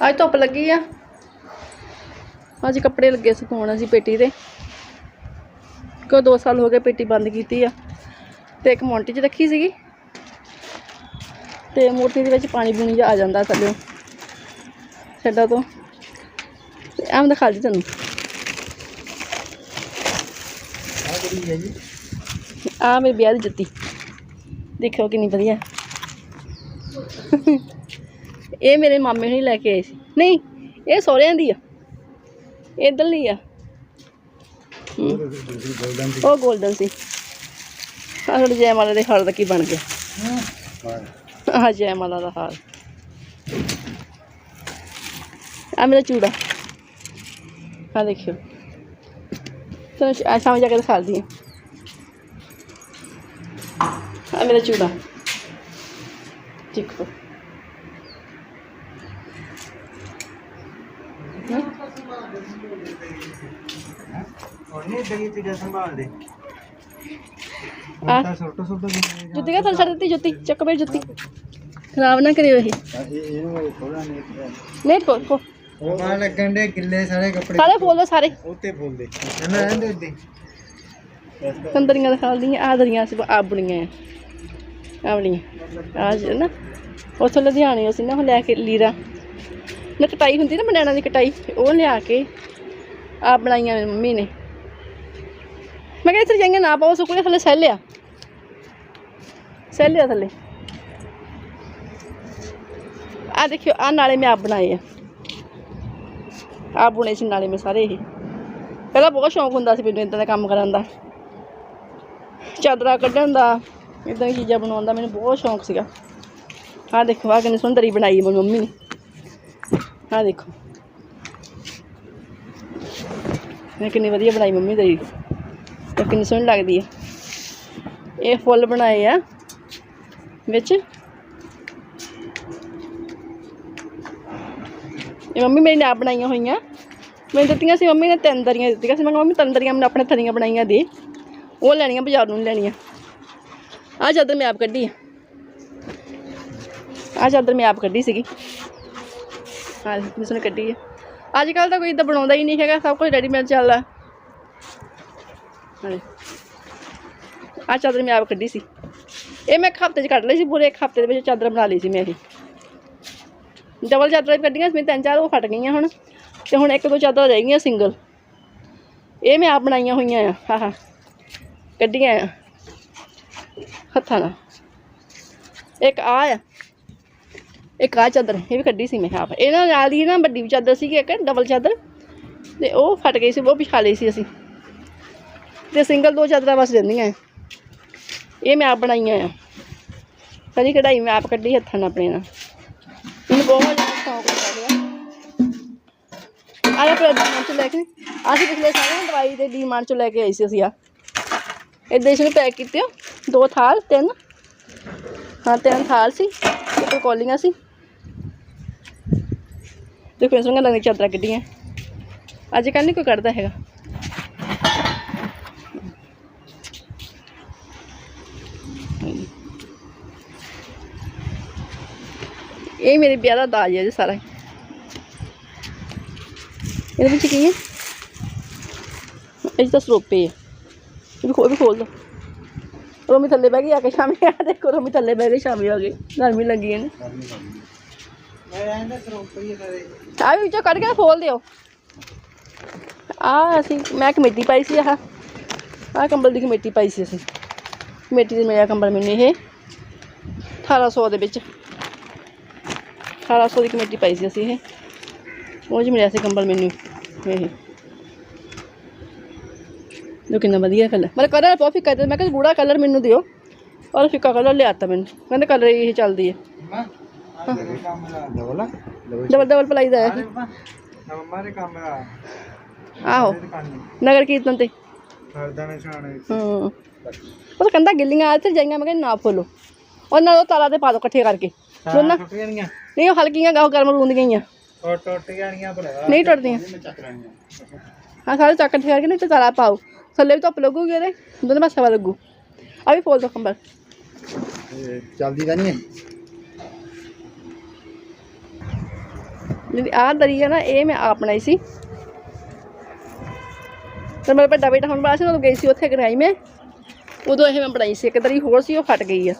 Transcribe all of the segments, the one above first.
ਅੱਜ ਧੁੱਪ ਲੱਗੀ ਆ। ਅੱਜ ਕੱਪੜੇ ਲੱਗੇ ਸੁਕਾਉਣ ਅਸੀਂ ਪੇਟੀ ਦੇ। ਕੋ 2 ਸਾਲ ਹੋ ਗਏ ਪੇਟੀ ਬੰਦ ਕੀਤੀ ਆ। ਤੇ ਇੱਕ ਮੋਂਟੀ 'ਚ ਰੱਖੀ ਸੀਗੀ। ਤੇ ਮੋਟੀ ਦੇ ਵਿੱਚ ਪਾਣੀ ਪੂਣੀ ਜਿਹਾ ਆ ਜਾਂਦਾ ਥੱਲੇ ਛੱਡਾ ਤੋਂ। ਤੇ ਐਮ ਦਿਖਾ ਦੀ ਤੁਹਾਨੂੰ ਆ ਕਿਹੜੀ ਹੈ ਜੀ? ਆ ਮੇਰੇ ਵਿਆਹ ਦੀ ਜੁੱਤੀ। ਦੇਖੋ ਕਿੰਨੀ ਵਧੀਆ। ਇਹ ਮੇਰੇ ਮਾਮੇ ਨੇ ਲੈ ਕੇ ਆਏ ਸੀ। ਨਹੀਂ ਇਹ ਸਹੁਰਿਆਂ ਦੀ ਆ। ਇਧਰਲੀ ਆ। ਹਮ, ਗੋਲਡਨ ਸੀ। ਆਹ ਸਾਡੇ ਜੈਮਾਲਾ ਦੇ ਹਾਲ ਦਾ ਕੀ ਬਣ ਗਿਆ। ਹਾਂ ਆਹ ਜੈਮਾਲਾ ਦਾ ਹਾਲ। ਆ ਮੇਰਾ ਚੂੜਾ। ਆ ਦੇਖਿਓ। ਤੁਹਾਨੂੰ ਆ ਜਾ ਕੇ ਦਿਖਾਉਂਦੀ ਹਾਂ ਆ। ਮੇਰਾ ਚੂੜਾ। ਦੇਖੋ। ਉਹਨੇ ਦਗੀ ਤੇ ਸੰਭਾਲ ਦੇ। ਆ। ਤਾਂ ਛੋਟਾ ਛੋਟਾ ਜਿਹਾ ਜੁੱਤੀ ਕਾ ਥੱਲੇ ਛੱਡ ਦਿੱਤੀ? ਜੁੱਤੀ। ਚੱਕ ਮੇਰੀ ਜੁੱਤੀ। ਖਰਾਬ ਨਾ ਕਰਿਓ ਇਹ। ਇਹ ਇਹਨੂੰ ਥੋੜਾ ਨਹੀਂ ਨਹੀਂ ਕੋ ਕੋ ਉਹ ਮਾਂ ਲੱਗਣ ਦੇ ਗਿੱਲੇ ਸਾਰੇ ਕੱਪੜੇ। ਸਾਰੇ ਫੋਲ ਦੋ। ਸਾਰੇ ਉੱਤੇ ਬੋਲਦੇ ਇਹਨਾਂ ਰਹਿੰਦੇ ਉੱਤੇ ਕੰਦਰੀਆਂ ਦਿਖਾ ਲਈਆਂ ਆ ਦਰੀਆਂ ਸੀ ਆ ਬੁਣੀਆਂ ਆ। ਆਹ ਵਾਲੀਆਂ ਆ ਜਿਹੜਾ ਨਾ ਉੱਥੋਂ ਲੁਧਿਆਣੇ ਅਸੀਂ ਨਾ ਉਹ ਲੈ ਕੇ ਲੀਰਾ। ਨਾ ਕਟਾਈ ਹੁੰਦੀ ਨਾ ਬਨਾਨਾ ਦੀ ਕਟਾਈ, ਉਹ ਲਿਆ ਕੇ ਆ ਬਣਾਈਆਂ ਮੇਰੀ ਮੰਮੀ ਨੇ। ਮੈਂ ਕਿਹਾ ਇੱਥੇ ਜਾਈਆਂ ਨਾ ਪਾਓ ਸੁੱਕਣੇ ਥੱਲੇ ਸਹਿ ਲਿਆ। ਸਹਿ ਲਿਆ ਥੱਲੇ। ਆ ਦੇਖਿਓ ਆ ਨਾਲੇ ਮੈਂ ਆਪ ਬਣਾਏ ਆ। ਆ ਬੁਣੇ ਸੀ ਨਾਲੇ ਮੈਂ ਸਾਰੇ ਇਹ। ਪਹਿਲਾਂ ਬਹੁਤ ਸ਼ੌਂਕ ਹੁੰਦਾ ਸੀ ਮੈਨੂੰ ਇਦਾਂ ਦਾ ਕੰਮ ਕਰਨ ਦਾ। ਚਾਦਰਾਂ ਕੱਢਣ ਦਾ ਇਦਾਂ ਦੀ ਚੀਜ਼ਾਂ ਬਣਾਉਣ ਦਾ, ਮੈਨੂੰ ਬਹੁਤ ਸ਼ੌਂਕ ਸੀਗਾ। ਆਹ ਦੇਖੋ ਆ ਕਿੰਨੀ ਸੁੰਦਰੀ ਬਣਾਈ ਮੇਰੀ ਮੰਮੀ ਨੇ। ਆਹ ਦੇਖੋ। ਮੈਂ ਕਿੰਨੀ ਵਧੀਆ ਬਣਾਈ ਮੰਮੀ ਤੇਰੀ। ਤੇ ਕਿੰਨੀ ਸੋਹਣੀ ਲੱਗਦੀ ਹੈ ਇਹ ਫੁੱਲ ਬਣਾਏ ਆ, ਵਿੱਚ। ਇਹ ਮੰਮੀ ਮੇਰੀ ਨੇ ਬਣਾਈਆਂ ਹੋਈਆਂ। ਮੈਨੂੰ ਦਿੱਤੀਆਂ ਸੀ, ਮੰਮੀ ਨੇ ਤਿੰਨ ਦਰੀਆਂ ਦਿੱਤੀਆਂ ਸੀ। ਮੈਂ ਕਿਹਾ ਮੰਮੀ ਤਿੰਨ ਦਰੀਆਂ ਮੈਨੂੰ ਆਪਣੇ ਥਰੀਆਂ ਬਣਾਈਆਂ ਦੇ। ਉਹ ਲੈਣੀਆਂ, ਬਾਜ਼ਾਰ ਨੂੰ ਲੈਣੀਆਂ। ਆ ਚਾਦਰ ਮੈਂ ਆਪ ਕੱਢੀ ਆ। ਆ ਚਾਦਰ ਮੈਂ ਆਪ ਕੱਢੀ ਸੀਗੀ। ਹਾਂ ਜਿਸ ਕੱਢੀ ਹੈ। ਅੱਜ ਕੱਲ ਤਾਂ ਕੋਈ ਇਦਾਂ ਬਣਾਉਂਦਾ ਹੀ ਨਹੀਂ ਹੈਗਾ, ਸਭ ਕੁਝ ਰੈਡੀਮੇਡ ਚੱਲਦਾ ਹਾਂ। ਆ ਚਾਦਰ ਮੈਂ ਆਪ ਕੱਢੀ ਸੀ। ਇਹ ਮੈਂ ਇੱਕ ਹਫ਼ਤੇ 'ਚ ਕੱਢ ਲਈ ਸੀ, ਪੂਰੇ ਇੱਕ ਹਫ਼ਤੇ ਦੇ ਵਿੱਚ ਚਾਦਰ ਬਣਾ ਲਈ ਸੀ ਮੈਂ ਇਹ। ਡਬਲ ਚਾਦਰਾਂ ਕੱਢੀਆਂ ਸੀ ਮੈਂ ਤਿੰਨ ਚਾਰ ਉਹ ਫਟ ਗਈਆਂ ਹੁਣ। ਤੇ ਹੁਣ ਇੱਕ ਦੋ ਚਾਦਰਾਂ ਰਹਿ ਗਈਆਂ ਸਿੰਗਲ ਇਹ ਮੈਂ ਆਪ ਬਣਾਈਆਂ ਹੋਈਆਂ ਆ, ਹਾਂ ਹਾਂ। ਕੱਢੀਆਂ ਆ। ਹੱਥਾਂ ਨਾਲ। ਇੱਕ ਆ ਆ। ਇੱਕ ਆ ਚਾਦਰ, ਇਹ ਵੀ ਕੱਢੀ ਸੀ ਮੈਂ ਆਪ। ਇਹਨਾਂ ਨਾਲ ਹੀ ਨਾ ਵੱਡੀ ਚਾਦਰ ਸੀਗੀ ਇੱਕ ਡਬਲ ਚਾਦਰ। ਤੇ ਉਹ ਫਟ ਗਈ ਸੀ, ਉਹ ਵਿਛਾ ਲਈ ਸੀ ਅਸੀਂ। ਤੇ ਸਿੰਗਲ ਦੋ ਚਾਦਰਾਂ ਬਸ ਰਹਿੰਦੀਆਂ। ਆ ਇਹ ਮੈਂ ਆਪ ਬਣਾਈਆਂ ਆ। ਸਾਰੀ ਕਢਾਈ ਮੈਂ ਆਪ ਕੱਢੀ ਹੱਥਾਂ ਨਾਲ ਆਪਣੇ ਨਾਲ। ਮੈਨੂੰ ਬਹੁਤ ਜ਼ਿਆਦਾ ਸ਼ੌਂਕ ਲੱਗਾ ਆਇਆ ਪਰ ਡੀਮਾਰਟ ਚ ਲੈ ਕੇ ਅਸੀਂ ਪਿਛਲੇ ਸਾਲ ਦਵਾਈ ਦੇ ਡੀਮਾਰਟ ਚ ਲੈ ਕੇ ਆਈ ਸੀ ਅਸੀਂ ਆ ਇੱਦਾਂ ਇਸ ਨੂੰ ਪੈਕ ਕੀਤੇ ਦੋ ਥਾਲ, ਤਿੰਨ। ਹਾਂ ਤਿੰਨ ਥਾਲ ਸੀ ਇੱਕ ਕੋਲੀਆਂ ਸੀ ਦੇਖੋ ਇਸ ਨੂੰ ਲੱਗਦੀ ਚਾਦਰਾਂ ਕੱਢੀਆਂ ਅੱਜ ਕੱਲ੍ਹ ਨਹੀਂ ਕੋਈ ਕੱਢਦਾ ਹੈਗਾ ਇਹ ਮੇਰੇ ਵਿਆਹ ਦਾ ਦਾਜ ਹੈ ਜੀ ਸਾਰਾ ਇਹਦੇ ਵਿੱਚ ਕੀ ਹੈ ਇਹ 'ਚ ਤਾਂ ਸਰੋਪੇ ਹੈ ਇਹ ਵੀ ਖੋਲ ਵੀ ਖੋਲ ਦੋ ਰੋਮੀ ਥੱਲੇ ਬਹਿ ਗਈ, ਆ ਕੇ ਸ਼ਾਮੀ ਆ ਦੇਖੋ, ਰੋਮੀ ਥੱਲੇ ਬਹਿ ਗਈ, ਸ਼ਾਮੀ ਆ ਗਈ। ਗਰਮੀ ਲੱਗੀ ਹੈ ਨਾ ਆ ਵੀ ਵਿੱਚੋਂ ਕੱਢ ਕੇ ਖੋਲ ਦਿਓ। ਆ ਅਸੀਂ, ਮੈਂ ਕਮੇਟੀ ਪਾਈ ਸੀ ਆਹ। ਆ ਕੰਬਲ ਦੀ ਕਮੇਟੀ ਪਾਈ ਸੀ ਅਸੀਂ। ਕਮੇਟੀ ਦੇ ਮੇਰਾ ਕੰਬਲ ਮੈਨੂੰ ਇਹ। 1800 ਦੇ ਵਿੱਚ। 1800 ਦੀ ਕਮੇਟੀ ਪਾਈ ਸੀ ਅਸੀਂ ਇਹ। ਉਹ 'ਚ ਮਿਲਿਆ ਸੀ ਕੰਬਲ ਮੈਨੂੰ ਇਹ। ਜੋ ਕਿੰਨਾ ਵਧੀਆ ਕਲਰ ਮੇਰਾ ਕਲਰ ਬਹੁਤ ਫਿੱਕਾ ਤੇ ਮੈਂ ਕਿਹਾ ਗੂੜਾ ਕਲਰ ਮੈਨੂੰ ਦਿਓ। ਔਰ ਫਿੱਕਾ ਕਲਰ ਲਿਆਤਾ ਮੈਨੂੰ। ਕਹਿੰਦੇ ਕਲਰ ਇਹ ਚੱਲਦੀ ਹੈ। ਮਾਂ ਆ ਤੇਰੇ ਕੰਮ ਦਾ। ਡਬਲ ਡਬਲ ਪਲਾਈ ਦਾ ਹੈ। ਆਹੋ ਨਗਰ ਕੀਰਤਨ ਤੇ। ਨੇ ਹਾਂ। ਉਹ ਕਹਿੰਦਾ ਗਿੱਲੀਆਂ ਆ ਤੇ ਜਾਈਆਂ ਮੈਂ ਕਿਹਾ ਨਾ ਫੋਲੋ। ਉਹ ਨਾਲ ਉਹ ਤਾਲਾ ਤੇ ਪਾ ਦੋ ਇਕੱਠੇ ਕਰਕੇ। ਦੋਨਾਂ। ਨਹੀਂ ਉਹ ਹਲਕੀਆਂ ਗਾਹ ਗਰਮ ਰੂੰਦੀਆਂ ਗਈਆਂ। ਟੁੱਟ ਜਾਣੀਆਂ ਭਰਾ ਨਹੀਂ ਟੁੱਟਦੀਆਂ। ਹਾਂ ਸਾਰੇ ਚੱਕ ਇਕੱਠੇ ਕਰਕੇ ਨਹੀਂ ਤੇ ਤਾਲਾ ਪਾਓ। ਥੱਲੇ ਵੀ ਧੁੱਪ ਲੱਗੂਗੀ ਇਹਦੇ ਦੋਨੇ ਪਾਸੇ ਹਵਾ ਲੱਗੂ। ਆ ਵੀ ਫੋਲ ਦੋ ਕੰਬਲ ਚੱਲਦੀ ਤਾਂ ਨਹੀਂ ਹੈ। ਜਿਹੜੀ ਆਹ ਦਰੀ ਆ ਨਾ ਇਹ ਮੈਂ ਆਪ ਬਣਾਈ ਸੀ। ਤੇ ਮੇਰਾ ਵੱਡਾ ਬੇਟਾ ਹੁਣ ਬਾਅਦ ਨੂੰ ਗਈ ਸੀ ਉੱਥੇ ਗਰਾਈ ਮੈਂ। ਉਦੋਂ ਇਹ ਮੈਂ ਬਣਾਈ ਸੀ ਇੱਕ ਦਰੀ ਹੋਰ ਸੀ ਉਹ ਫਟ ਗਈ ਆ।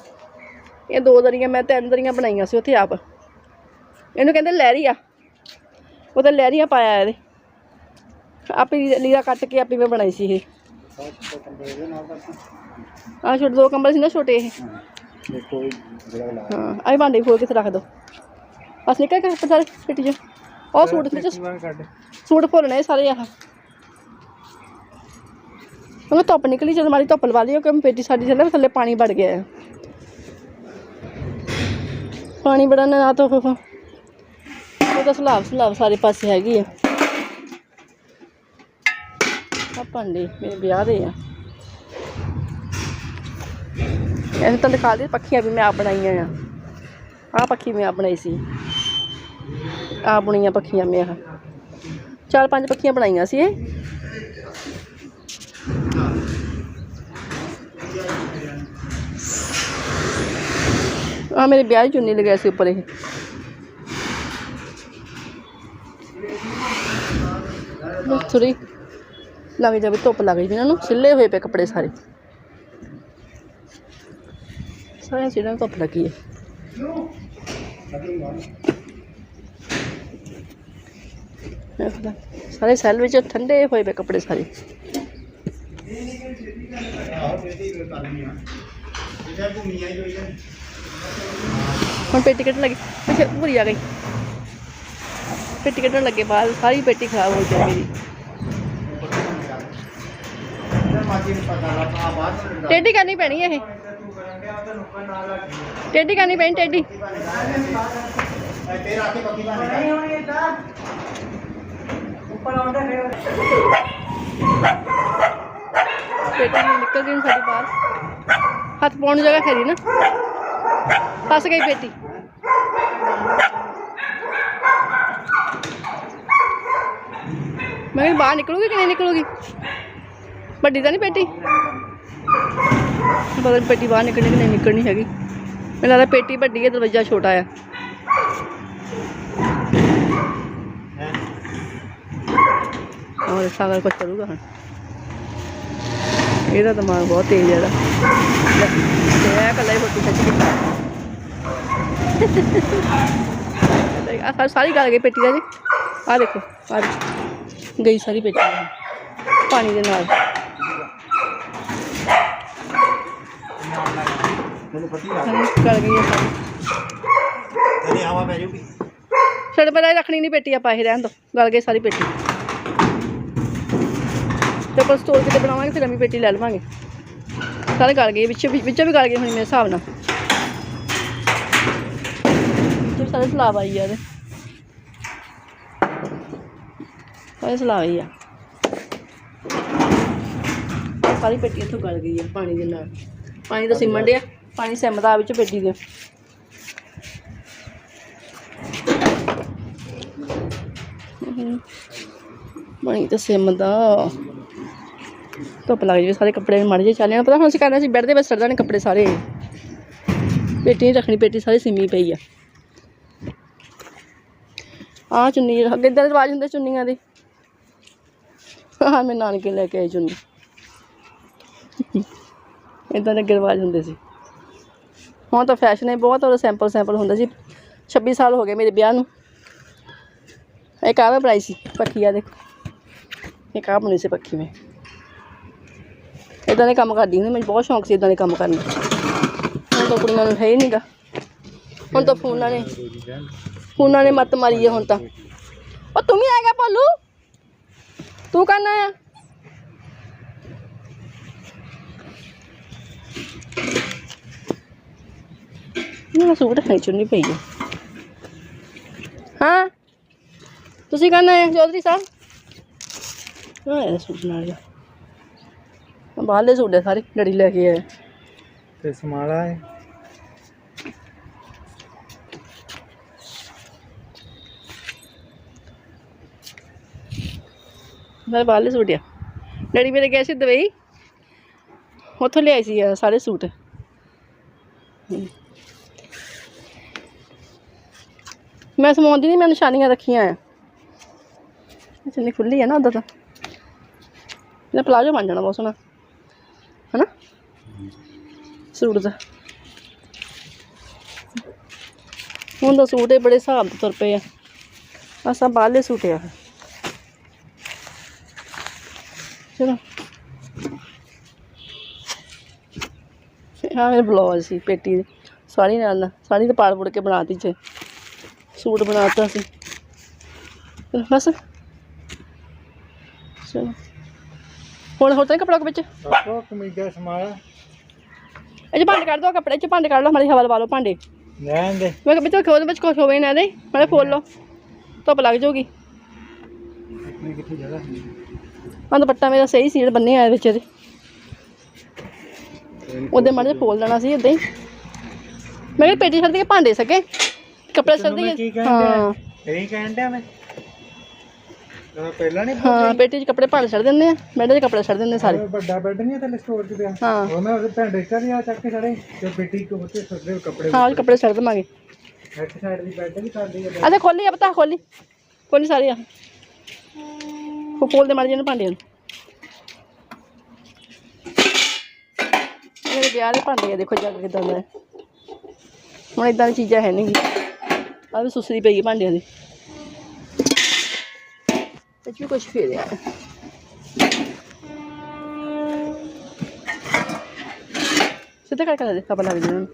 ਇਹ ਦੋ ਦਰੀਆਂ ਮੈਂ ਤਿੰਨ ਦਰੀਆਂ ਬਣਾਈਆਂ ਸੀ ਉੱਥੇ ਆਪ। ਇਹਨੂੰ ਕਹਿੰਦੇ ਲਹਿਰੀ ਆ ਉਹ ਤਾਂ ਲਹਿਰੀਆਂ ਪਾਇਆ ਇਹਦੇ। ਆਪੇ ਲੀਰਾ ਕੱਟ ਕੇ ਆਪੇ ਮੈਂ ਬਣਾਈ ਸੀ ਇਹ। ਆਹ ਛੋਟੇ ਦੋ ਕੰਬਲ ਸੀ ਨਾ ਛੋਟੇ ਇਹ ਦੇਖੋ ਇਹ ਜਿਹੜਾ ਲਾ ਹਾਂ ਆਹ ਭਾਂਡੇ ਖੋਲ ਕੇ ਤੇ ਰੱਖ ਦੋ ਬਸ ਨਿਕਲ ਕੇ ਉੱਪਰ ਸਾਰੇ ਪੇਟੀ ਚ ਉਹ ਸੂਟ ਵਿੱਚ ਵਾਰ ਕੱਢ ਸੂਟ ਭੁੱਲਣੇ ਸਾਰੇ ਆਹ ਉਹ ਧੁੱਪ ਨਿਕਲੀ ਜਦੋਂ ਮਾਰੀ ਧੁੱਪ ਲਵਾ ਲਈ ਕਿ ਪੇਟੀ ਸਾਡੀ ਥੱਲੇ ਥੱਲੇ ਪਾਣੀ ਵੜ ਗਿਆ ਹੈ ਪਾਣੀ ਬੜਾ ਨਾ ਤਾਂ ਉਹ ਉਹ ਤਾਂ ਸਲਾਬ ਸਲਾਬ ਸਾਰੇ ਪਾਸੇ ਹੈਗੀ ਆ ਆ ਭਾਂਡੇ ਮੇਰੇ ਵਿਆਹ ਦੇ ਆ ਇਹ ਤਾਂ ਦਿਖਾ ਦੇ ਪੱਖੀਆਂ ਵੀ ਮੈਂ ਆਪ ਬਣਾਈਆਂ ਆ ਆ ਪੱਖੀ ਮੈਂ ਆਪ ਬਣਾਈ ਸੀ ਆ ਬੁਣੀਆਂ ਪੱਖੀਆਂ ਲੱਗ ਜਾਵੇ, ਧੁੱਪ ਲੱਗ ਜਾਵੇ ਇਹਨਾਂ ਨੂੰ ਸਿੱਲੇ ਹੋਏ ਪਏ ਕੱਪੜੇ ਸਾਰੇ। ਸਾਰੇ ਸਿਰਾਂ ਨੂੰ ਧੁੱਪ ਲੱਗੀ ਹੈ। ਸਾਰੇ ਸੈੱਲ ਵਿੱਚ ਠੰਡੇ ਹੋਏ ਪਏ ਕੱਪੜੇ ਸਾਰੇ। ਹੁਣ ਪੇਟੀ ਕੱਢਣ ਲੱਗੀ, ਪਿੱਛੇ ਭੁਰੀ ਆ ਗਈ। ਪੇਟੀ ਕੱਢਣ ਲੱਗੇ ਬਾਅਦ, ਸਾਰੀ ਪੇਟੀ ਖਰਾਬ ਹੋ ਜਾਏ ਮੇਰੀ। ਟੇਢੀ ਕਰਨੀ ਪੈਣੀ ਹੈ ਇਹ ਟੇਢੀ ਕਰਨੀ ਪੈਣੀ ਟੇਢੀ ਪੇਟੀ ਨਿਕਲ ਗਈ ਹੁਣ ਸਾਡੀ ਬਾਹਰ ਹੱਥ ਪਾਉਣ ਨੂੰ ਜਗ੍ਹਾ ਖਰੀ ਨਾ ਫਸ ਗਈ ਪੇਟੀ ਮੈਂ ਕਿਹਾ ਬਾਹਰ ਨਿਕਲੂਗੀ ਕਿ ਨਹੀਂ ਨਿਕਲੂਗੀ ਵੱਡੀ ਤਾਂ ਨਹੀਂ ਪੇਟੀ? ਪਤਾ ਨਹੀਂ ਪੇਟੀ ਬਾਹਰ ਨਿਕਲਣੀ ਕਿ ਨਹੀਂ ਨਿਕਲਣੀ ਹੈਗੀ। ਮੈਨੂੰ ਲੱਗਦਾ ਪੇਟੀ ਵੱਡੀ ਹੈ ਦਰਵਾਜ਼ਾ ਛੋਟਾ ਆ। ਔਰ ਸਾਗਰ ਕੁਝ ਕਰੂਗਾ ਹੁਣ। ਇਹਦਾ ਦਿਮਾਗ ਬਹੁਤ ਤੇਜ਼ ਹੈ ਇਹਦਾ। ਲੈ, ਤੇ ਇਹ ਕੱਲਾ ਹੀ ਫੋਟੋ ਖਿੱਚ ਕੇ ਆ ਸਾਰੀ- ਸਾਰੀ ਗਲ ਗਈ ਪੇਟੀ ਦਾ ਜੀ। ਆ ਦੇਖੋ ਆ ਦੇਖੋ। ਗਈ ਸਾਰੀ ਪੇਟੀ। ਪਾਣੀ ਦੇ ਨਾਲ। ਤੈਨੂੰ ਪਤੀ ਗਲ ਸਾਰੀ ਤੇਰੀ ਪੈ ਜੂਗੀ। ਪਰ ਰੱਖਣੀ ਨਹੀਂ ਪੇਟੀ ਆਪਾਂ ਇਹ ਰਹਿਣ ਦੋ। ਗਲ ਗਈ ਸਾਰੀ ਪੇਟੀ। ਤੇ ਪਰ ਸਟੋਰ ਕਿਤੇ ਬਣਾਵਾਂਗੇ ਫਿਰ ਅਮੀ ਪੇਟੀ ਲੈ ਲਵਾਂਗੇ। ਸਾਰੇ ਗਲ ਗਏ ਵਿੱਚ ਵਿੱਚੋਂ ਵੀ ਗਲ ਗਏ ਹੁਣ ਮੇਰੇ ਹਿਸਾਬ ਨਾਲ। ਤੇ ਸਾਰੇ ਸਲਾਬ ਆਈ ਯਾਰ ਸਾਰੇ ਸਲਾਬ ਆਈ ਆ। ਸਾਰੀ ਪੇਟੀ ਇੱਥੋਂ ਗਲ ਗਈ ਆ ਪਾਣੀ ਦੇ ਨਾਲ। ਪਾਣੀ ਤਾਂ ਸਿਮਣ ਡਿਆ। ਪਾਣੀ ਸਿਮਦਾ ਆ ਵਿੱਚ ਪੇਟੀ ਦੇ। ਪਾਣੀ ਤਾਂ ਸਿਮਦਾ ਧੁੱਪ ਲੱਗ ਜਾਵੇ, ਸਾਰੇ ਕੱਪੜੇ ਮੜ ਜੇ ਚੱਲ ਜਾਣ। ਪਤਾ ਹੁਣ ਅਸੀਂ ਕਰਨਾ ਸੀ ਬੈਠਦੇ ਬਸ ਵਿੱਚ ਸਰਦਾ ਨੇ ਕੱਪੜੇ ਸਾਰੇ। ਪੇਟੀ ਨਹੀਂ ਰੱਖਣੀ, ਪੇਟੀ ਸਾਰੀ ਸਿਮੀ ਪਈ ਆ। ਆ ਚੁੰਨੀ ਅੱਗੇ ਇਦਾਂ ਦੇ ਰਿਵਾਜ ਹੁੰਦੇ ਚੁੰਨੀਆਂ ਦੇ। ਹਾਂ ਮੈਂ ਨਾਨਕੇ ਲੈ ਕੇ ਆਈ ਚੁੰਨੀ। ਇਦਾਂ ਦੇ ਅੱਗੇ ਰਿਵਾਜ ਹੁੰਦੇ ਸੀ। ਹੁਣ ਤਾਂ ਫੈਸ਼ਨ ਹੈ ਬਹੁਤ ਔਰ ਸੈਂਪਲ ਸੈਂਪਲ ਹੁੰਦਾ ਸੀ 26 ਸਾਲ ਹੋ ਗਏ ਮੇਰੇ ਵਿਆਹ ਨੂੰ। ਇਹ ਆਹ ਬਣਾਈ ਸੀ, ਪੱਖੀ ਆ ਦੇਖੋ। ਇੱਕ ਆਹ ਬਣੀ ਸੀ ਪੱਖੀ ਮੈਂ। ਇਦਾਂ ਦੇ ਕੰਮ ਕਰਦੀ ਹੁੰਦੀ, ਮੈਨੂੰ ਬਹੁਤ ਸ਼ੌਂਕ ਸੀ ਇਦਾਂ ਦੇ ਕੰਮ ਕਰਨ ਦਾ। ਹੁਣ ਤਾਂ ਕੁੜੀਆਂ ਨੂੰ ਹੈ ਹੀ ਨਹੀਂਗਾ। ਹੁਣ ਤਾਂ ਫੋਨਾਂ ਨੇ ਫੋਨਾਂ ਨੇ ਮੱਤ ਮਾਰੀ ਹੈ ਹੁਣ ਤਾਂ। ਉਹ ਤੂੰ ਵੀ ਆ ਗਿਆ ਭਾਲੂ। ਤੂੰ ਕਰਨਾ ਆ? ਨਾ ਸੂਟ ਨਹੀਂ ਚੁੰਨੀ ਪਈ ਹੈ ਹਾਂ? ਤੁਸੀਂ ਕਰਨਾ ਹੈ ਚੌਧਰੀ ਸਾਹਿਬ? ਹਾਂ ਇਹ ਸੂਟ ਨਾਲ ਜਾ ਬਾਹਰਲੇ ਸੂਟ ਹੈ ਸਾਰੇ ਡੜੀ ਲੈ ਕੇ ਆਏ। ਤੇ ਸਮਾਲਾ ਹੈ। ਮੇਰੇ ਬਾਹਰਲੇ ਸੂਟ ਆ। ਡੈਡੀ ਮੇਰੇ ਗਏ ਸੀ ਦੁਬਈ। ਉੱਥੋਂ ਲਿਆਈ ਸੀ ਸਾਰੇ ਸੂਟ। ਮੈਂ ਸਮਾਉਂਦੀ ਨਹੀਂ ਮੈਂ ਨਿਸ਼ਾਨੀਆਂ ਰੱਖੀਆਂ ਆ। ਚੰਨੀ ਖੁੱਲੀ ਹੈ ਨਾ ਉਦੋਂ ਤਾਂ। ਇਹਦਾ ਪਲਾਜੋ ਬਣ ਜਾਣਾ ਬਹੁਤ ਸੋਹਣਾ। ਹਨਾ? ਸੂਟ ਦਾ। ਹੁਣ ਤਾਂ ਸੂਟ ਹੀ ਬੜੇ ਹਿਸਾਬ ਦੇ ਤੁਰ ਪਏ ਆ। ਆਹ ਸਭ ਬਾਹਰਲੇ ਸੂਟ ਆ ਚਲੋ। ਹਾਂ ਮੇਰੇ ਬਲੌਜ ਸੀ, ਪੇਟੀ ਦੇ। ਸਾੜੀ ਨਾਲ ਸਾੜੀ ਤੇ ਪਾੜ ਪੁੜ ਕੇ ਬਣਾਤੀ ਚ। ਸੂਟ ਬਣਾਤਾ ਸੀ। ਚਲੋ ਬਸ। ਚਲੋ। ਹੁਣ ਹੋਰ ਤਾਂ ਕੱਪੜਾ ਕੋ ਵਿੱਚ? ਆਪੋ ਕਮੀਜ਼ਾ ਸਮਾਲਾ ਇਹ 'ਚ ਭਾਂਡੇ ਕੱਢ ਦੋ ਕੱਪੜੇ 'ਚ ਭਾਂਡੇ ਕੱਢ ਲਓ ਮਾੜੀ ਹਵਾ ਲਵਾ ਲਓ ਭਾਂਡੇ। ਰਹਿਣ ਦੇ। ਮੈਂ ਕਿਹਾ ਵਿੱਚ ਖੋਲ ਵਿੱਚ ਕੁਛ ਹੋਵੇ ਨਾ ਦੇ ਮਾੜੇ ਫੋਲ ਲਓ। ਧੁੱਪ ਲੱਗ ਜਾਊਗੀ। ਆਪਣੀ ਕਿੱਥੇ ਜਗ੍ਹਾ ਸੀ? ਦੁਪੱਟਾ ਮੇਰਾ ਸਹੀ ਸੀ ਜਿਹੜਾ ਬੰਨੇ ਆਇਆ ਵਿੱਚ ਇਹਦੇ। ਉਹਦੇ ਮਾੜੇ ਫੋਲ ਦੇਣਾ ਸੀ ਏਦਾਂ ਹੀ। ਮੈਂ ਕਿਹਾ ਪੇਟੀ ਛੱਡ ਕੇ ਭਾਂਡੇ ਸਕੇ। ਕੱਪੜਾ ਛੱਡ ਕੀ ਦੇ ਹਾਂ। ਇਹੀ ਕਹਿਣ ਡਿਆ ਮੈਂ? ਤਾਂ ਪਹਿਲਾਂ ਨਹੀਂ ਹਾਂ ਪੇਟੀ 'ਚ ਕੱਪੜੇ ਭਾਂਡੇ ਛੱਡ ਦਿੰਦੇ ਆ। ਮੈਡੇ 'ਚ ਕੱਪੜੇ ਛੱਡ ਦਿੰਦੇ ਸਾਰੇ। ਵੱਡਾ ਬੈੱਡ ਨਹੀਂ ਥੱਲੇ ਸਟੋਰ 'ਚ ਪਿਆ। ਹਾਂ। ਉਹ ਮੈਂ ਉਹਦੇ ਭੈਣ ਦੇ ਆ ਚੱਕ ਕੇ ਸਾਰੇ ਤੇ ਬੇਟੀ ਕੋ ਉੱਤੇ ਸੱਦੇ ਕੱਪੜੇ ਹਾਂ 'ਚ ਕੱਪੜੇ ਛੱਡ ਦੇਵਾਂਗੇ। ਇੱਕ ਸਾਈਡ ਦੀ ਬੈੱਡ ਵੀ ਕਰ ਲਈ ਅੱਛਾ ਖੋਲੀ ਆ ਪਤਾ ਖੋਲੀ। ਖੋਲੀ ਸਾਰੀ ਆ। ਉਹ ਖੋਲ ਦੇ ਮਾੜੇ ਜਿਹੇ ਨੂੰ ਭਾਂਡੇ ਨੂੰ ਮੇਰੇ ਵਿਆਹ ਦੇ ਭਾਂਡੇ ਆ ਦੇਖੋ ਜੱਗ ਕਿਦਾਂ ਦਾ ਹੈ। ਹੁਣ ਇਦਾਂ ਦੀ ਚੀਜ਼ਾਂ ਹੈ ਨਹੀਂ। ਆ ਵੀ ਸੁਸਰੀ ਪਈ ਭਾਂਡਿਆਂ ਦੀ। 'ਚ ਵੀ ਕੁਛ ਫੇਰਿਆ। ਸਿੱਧਾ ਕਰ ਕਰ ਦੇ ਕਪੜਾ ਲੱਗ ਜਾਣਾ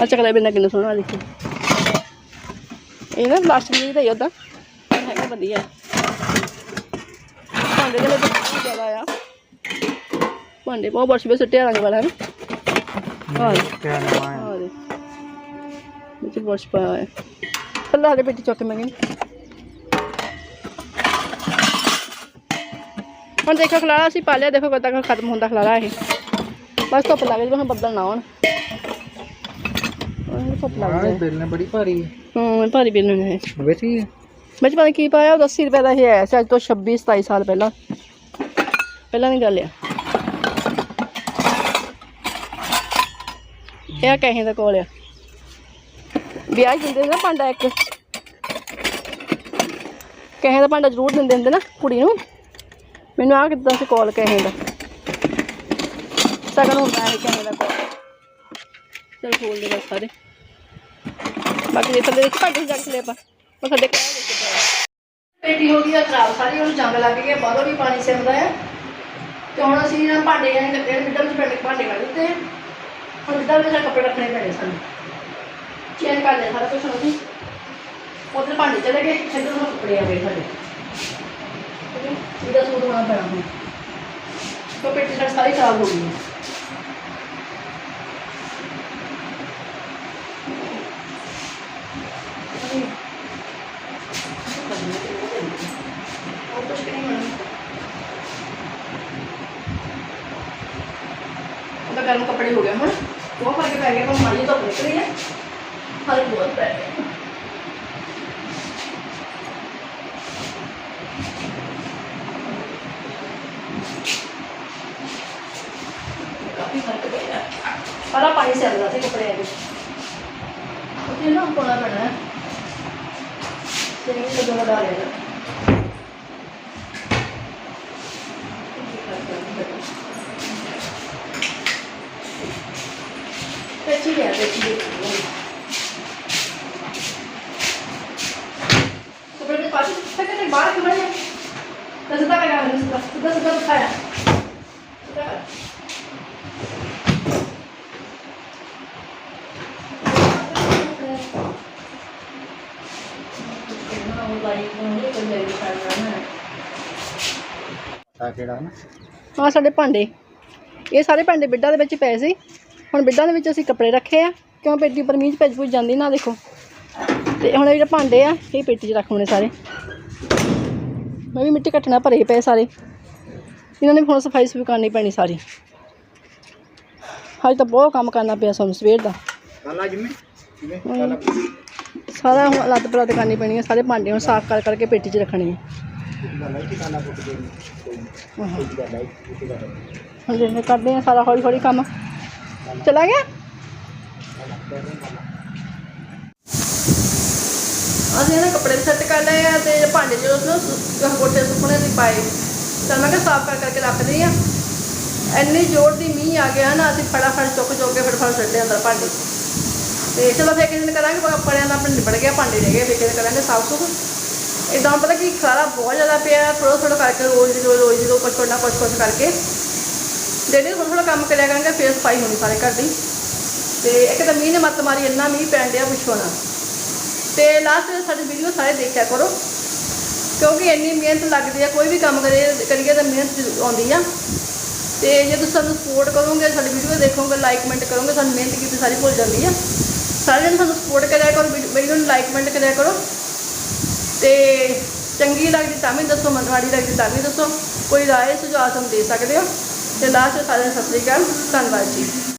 ਆ ਚੱਕਲਾ ਬਿਨਾ ਕਿੰਨਾ ਸੋਹਣਾ ਦੇਖੋ। ਇਹ ਨਾ ਪਲਾਸਟਿਕ ਦੀ ਤਾਂ ਉਦਾਂ ਹੈਗਾ ਵਧੀਆ। ਭਾਂਡੇ ਦੇ ਵਿੱਚ ਬਹੁਤ ਜ਼ਿਆਦਾ ਆ। ਭਾਂਡੇ ਬਹੁਤ ਬਰਸ਼ ਵਿੱਚ ਸੁੱਟਿਆ ਰੰਗ ਵਾਲਾ ਹੈ ਨਾ? ਹਾਂ ਹੈ ਹਾਂ ਦੇ ਵਿੱਚ ਬਰਸ਼ ਪਾਇਆ ਹੈ ਥੱਲੇ ਹਾਲੇ ਪੇਟੀ ਚੁੱਕ ਕੇ ਮੈਂ ਕਹਿੰਦੀ ਹੁਣ ਦੇਖੋ ਖਲਾਰਾ ਅਸੀਂ ਪਾ ਲਿਆ ਦੇਖੋ ਕਦ ਤੱਕ ਖਤਮ ਹੁੰਦਾ ਖਲਾਰਾ ਇਹ ਬਸ ਧੁੱਪ ਲੱਗ ਜਾਵੇ ਹੁਣ ਬੱਦਲ ਨਾ ਆਉਣ ਉਹ ਧੁੱਪ ਲੱਗ ਆਹ ਜਾਏ ਬਿੱਲ ਨੇ ਬੜੀ ਭਾਰੀ ਹੂੰ ਭਾਰੀ ਬਿੱਲ ਨੇ ਵਿੱਚ ਹੀ ਵਿੱਚ ਪਤਾ ਨੀ ਕੀ ਪਾਇਆ ਉਹ 80 ਰੁਪਏ ਦਾ ਇਹ ਆਇਆ ਸੀ ਅੱਜ ਤੋਂ 26 27 ਸਾਲ ਪਹਿਲਾਂ ਪਹਿਲਾਂ ਦੀ ਗੱਲ ਆ ਇਹ ਆ ਕਹੇ ਦਾ ਕੋਲ ਆ ਵਿਆਹ 'ਚ ਦਿੰਦੇ ਸੀ ਨਾ ਭਾਂਡਾ ਇੱਕ। ਕਹੇ ਦਾ ਭਾਂਡਾ ਜ਼ਰੂਰ ਦਿੰਦੇ ਹੁੰਦੇ ਨਾ ਕੁੜੀ ਨੂੰ। ਮੈਨੂੰ ਆ ਕਿੱਦਾਂ ਸੀ ਕੋਲ ਕਹੇ ਦਾ। ਸਗਨ ਹੁੰਦਾ ਹੈ ਕਹੇ ਦਾ ਕੋਲ ਚਲ ਖੋਲ ਦੇ ਬਸ ਸਾਰੇ। ਬਾਕੀ ਇਹ ਥੱਲੇ ਵਿੱਚ ਭਾਂਡੇ ਜਾ ਕੇ ਲੈ ਪਾ ਉਹ ਸਾਡੇ ਕਹਿ ਦੇ ਕੇ ਪੇਟੀ ਹੋ ਗਈ ਆ ਖਰਾਬ ਸਾਰੀ ਉਹਨੂੰ ਜੰਗ ਲੱਗ ਗਈ ਆ, ਬਾਹਰੋਂ ਵੀ ਪਾਣੀ ਸਿਰਦਾ ਆ। ਤੇ ਹੁਣ ਅਸੀਂ ਨਾ ਭਾਂਡੇ ਜਾਣੇ ਕੱਟੇ ਮਿੱਟਾਂ ਵਿੱਚ ਭਾਂਡੇ ਭਾਂਡੇ ਕੱਢ ਦਿੱਤੇ ਆ। ਹੁਣ ਮਿੱਟਾਂ ਵਿੱਚ ਕੱਪੜੇ ਰੱਖਣੇ ਪੈਣੇ ਸਾਨੂੰ। ਚੇਂਜ ਕਰ ਲਿਆ ਸਾਰਾ ਕੁਝ ਉਹਨੂੰ ਉਧਰ ਭਾਂਡੇ ਚਲੇ ਗਏ ਇੱਧਰ ਨੂੰ ਕੱਪੜੇ ਆ ਗਏ ਸਾਡੇ। ਇਹਦਾ ਸੂਟ ਬਣਾ ਪੈਣਾ ਹੁਣ ਕੱਪੜੇ ਟਿਕਟ ਸਾਰੀ ਖਰਾਬ ਹੋ ਗਈ। ਗਰਮ ਕੱਪੜੇ ਹੋ ਗਿਆ ਹੁਣ। ਉਹ ਫ਼ਰਕ ਪੈ ਗਿਆ ਪਰ ਮਾੜੀ ਧੁੱਪ ਨਿਕਲੀ ਹੈ ਫ਼ਰਕ ਬਹੁਤ ਪੈ ਗਿਆ ਕਾਫੀ ਫ਼ਰਕ ਪੈ ਗਿਆ ਪਰ ਆ ਪਾਣੀ ਚੱਲਦਾ ਸੀ ਕੱਪੜਿਆਂ ਵਿੱਚ ਉਹ ਨਾ ਕੋਣਾ ਪੈਣਾ ਹੈ ਤੇ ਇਹ ਤਾਂ ਬੜਾ ਡਾਲੇਗਾ Peci ya, peci Seperti pasti, saya kan yang barang kemana? Sudah sudah kan, sudah sudah sudah saya. ਕਿਹੜਾ ਨਾ ਹਾਂ ਸਾਡੇ ਭਾਂਡੇ। ਇਹ ਸਾਰੇ ਭਾਂਡੇ ਬਿੱਡਾਂ ਦੇ ਵਿੱਚ ਪਏ ਸੀ। ਹੁਣ ਬਿੱਡਾਂ ਦੇ ਵਿੱਚ ਅਸੀਂ ਕੱਪੜੇ ਰੱਖੇ ਆ। ਕਿਉਂ ਪੇਟੀ ਉੱਪਰ ਮੀਂਹ 'ਚ ਭੁੱਜ ਜਾਂਦੀ ਨਾ ਦੇਖੋ। ਤੇ ਹੁਣ ਇਹ ਜਿਹੜੇ ਭਾਂਡੇ ਆ ਇਹ ਪੇਟੀ 'ਚ ਰੱਖਣੇ ਸਾਰੇ। ਮੈਂ ਵੀ ਮਿੱਟੀ ਕੱਟਣਾ ਭਰੇ ਪਏ ਸਾਰੇ ਇਹਨਾਂ ਨੇ ਵੀ ਹੁਣ ਸਫ਼ਾਈ ਸੁਫਾਈ ਕਰਨੀ ਪੈਣੀ ਸਾਰੀ ਹਜੇ ਤਾਂ ਬਹੁਤ ਕੰਮ ਕਰਨਾ ਪਿਆ ਸਾਨੂੰ ਸਵੇਰ ਦਾ ਕੱਲ ਆ ਜਿੰਮੇ ਕਿਵੇਂ ਕੱਲ ਸਾਰਾ ਹੁਣ ਲੱਤ ਪਲੱਤ ਕਰਨੀ ਪੈਣੀ ਹੈ ਸਾਰੇ ਭਾਂਡੇ ਹੁਣ ਸਾਫ਼ ਕਰ ਕਰਕੇ ਪੇਟੀ 'ਚ ਰੱਖਣੇ ਆ ਗੱਲ ਹੈ ਕਿ ਕਾਲਾ ਪੁੱਟ ਦੇ ਹਾਂ। ਕੋਈ ਗੱਲ ਹੈ ਕੋਈ ਗੱਲ ਹੈ ਹੁਣ ਜਿਵੇਂ ਕਰਦੇ ਆ ਸਾਰਾ ਹੌਲੀ ਹੌਲੀ ਕੰਮ ਚਲਾ ਗਿਆ ਅਸੀਂ ਨਾ ਕੱਪੜੇ ਵੀ ਸੈੱਟ ਕਰ ਲਏ ਆ ਤੇ ਭਾਂਡੇ ਜੋ ਉਸ ਕੋਠੇ ਸੁੱਕਣੇ ਸੀ ਪਾਏ। ਤਾਂ ਮੈਂ ਕਿਹਾ ਸਾਫ਼ ਕਰ ਕਰਕੇ ਰੱਖਦੇ ਆ। ਇੰਨੀ ਜ਼ੋਰ ਦੀ ਮੀਂਹ ਆ ਗਿਆ ਨਾ, ਅਸੀਂ ਫਟਾਫਟ ਚੁੱਕ ਚੁੱਕ ਕੇ ਫਟਾਫਟ ਛੱਡੇ ਅੰਦਰ ਭਾਂਡੇ। ਤੇ ਚਲੋ ਫਿਰ ਕਿਸੇ ਦਿਨ ਕਰਾਂਗੇ ਕੱਪੜਿਆਂ ਦਾ ਆਪਣੇ ਨਿਬੜ ਗਿਆ, ਭਾਂਡੇ ਰਹਿ ਗਏ, ਫਿਰ ਕਿਸੇ ਕਰਾਂਗੇ ਸਾਫ਼ ਸੁਥਰਾ। ਇਦਾਂ ਪਤਾ ਕਿ ਖਲਾਰਾ ਬਹੁਤ ਜ਼ਿਆਦਾ ਪਿਆ ਥੋੜਾ ਥੋੜਾ ਕਰਕੇ ਰੋਜ਼ ਦੀ ਰੋਜ਼ ਰੋਜ਼ ਦੀ ਰੋਜ਼ ਕੁਛ ਕੁਛ ਨਾ ਕੁਛ ਕੁਛ ਕਰਕੇ। ਡੇਲੀ ਥੋੜਾ ਥੋੜਾ ਕੰਮ ਕਰਿਆ ਕਰਾਂਗੇ, ਫੇਰ ਸਫ਼ਾਈ ਹੋਣੀ ਸਾਰੇ ਘਰ ਦੀ। ਤੇ ਇੱਕ ਤਾਂ ਮੀਂਹ ਨੇ ਮੱਤ ਮਾਰੀ, ਇੰਨਾ ਮੀਂਹ ਪੈਣ ਡਿਆ, ਪੁੱਛੋ ਨਾ। ਤੇ ਲਾਸਟ ਸਾਡੀ ਵੀਡੀਓ ਸਾਰੇ ਦੇਖਿਆ ਕਰੋ, ਕਿਉਂਕਿ ਇੰਨੀ ਮਿਹਨਤ ਲੱਗਦੀ ਆ, ਕੋਈ ਵੀ ਕੰਮ ਕਰੇ, ਕਰੀਏ ਤਾਂ ਮਿਹਨਤ ਆਉਂਦੀ ਆ। ਤੇ ਜੇ ਤੁਸੀਂ ਸਾਨੂੰ ਸਪੋਰਟ ਕਰੋਗੇ, ਸਾਡੀ ਵੀਡੀਓ ਦੇਖੋਗੇ ਲਾਈਕ ਕਮੈਂਟ ਕਰੋਗੇ, ਸਾਨੂੰ ਮਿਹਨਤ ਕੀਤੀ ਸਾਰੀ ਭੁੱਲ ਜਾਂਦੀ ਆ। ਸਾਰੇ ਜਣ ਸਾਨੂੰ ਸਪੋਰਟ ਕਰਿਆ ਕਰੋ ਵੀਡੀਓ ਨੂੰ ਲਾਈਕ ਕਮੈਂਟ ਕਰਿਆ ਕਰੋ। ਤੇ ਚੰਗੀ ਲੱਗਦੀ ਤਾਂ ਵੀ ਦੱਸੋ, ਮਾੜੀ ਲੱਗਦੀ ਤਾਂ ਵੀ ਦੱਸੋ। ਕੋਈ ਰਾਏ, ਸੁਝਾਅ ਸਾਨੂੰ ਦੇ ਸਕਦੇ ਹੋ। ਤੇ ਲਾਸਟ ਸਾਰਿਆਂ ਨੂੰ ਸਤਿ ਸ੍ਰੀ ਅਕਾਲ, ਧੰਨਵਾਦ ਜੀ।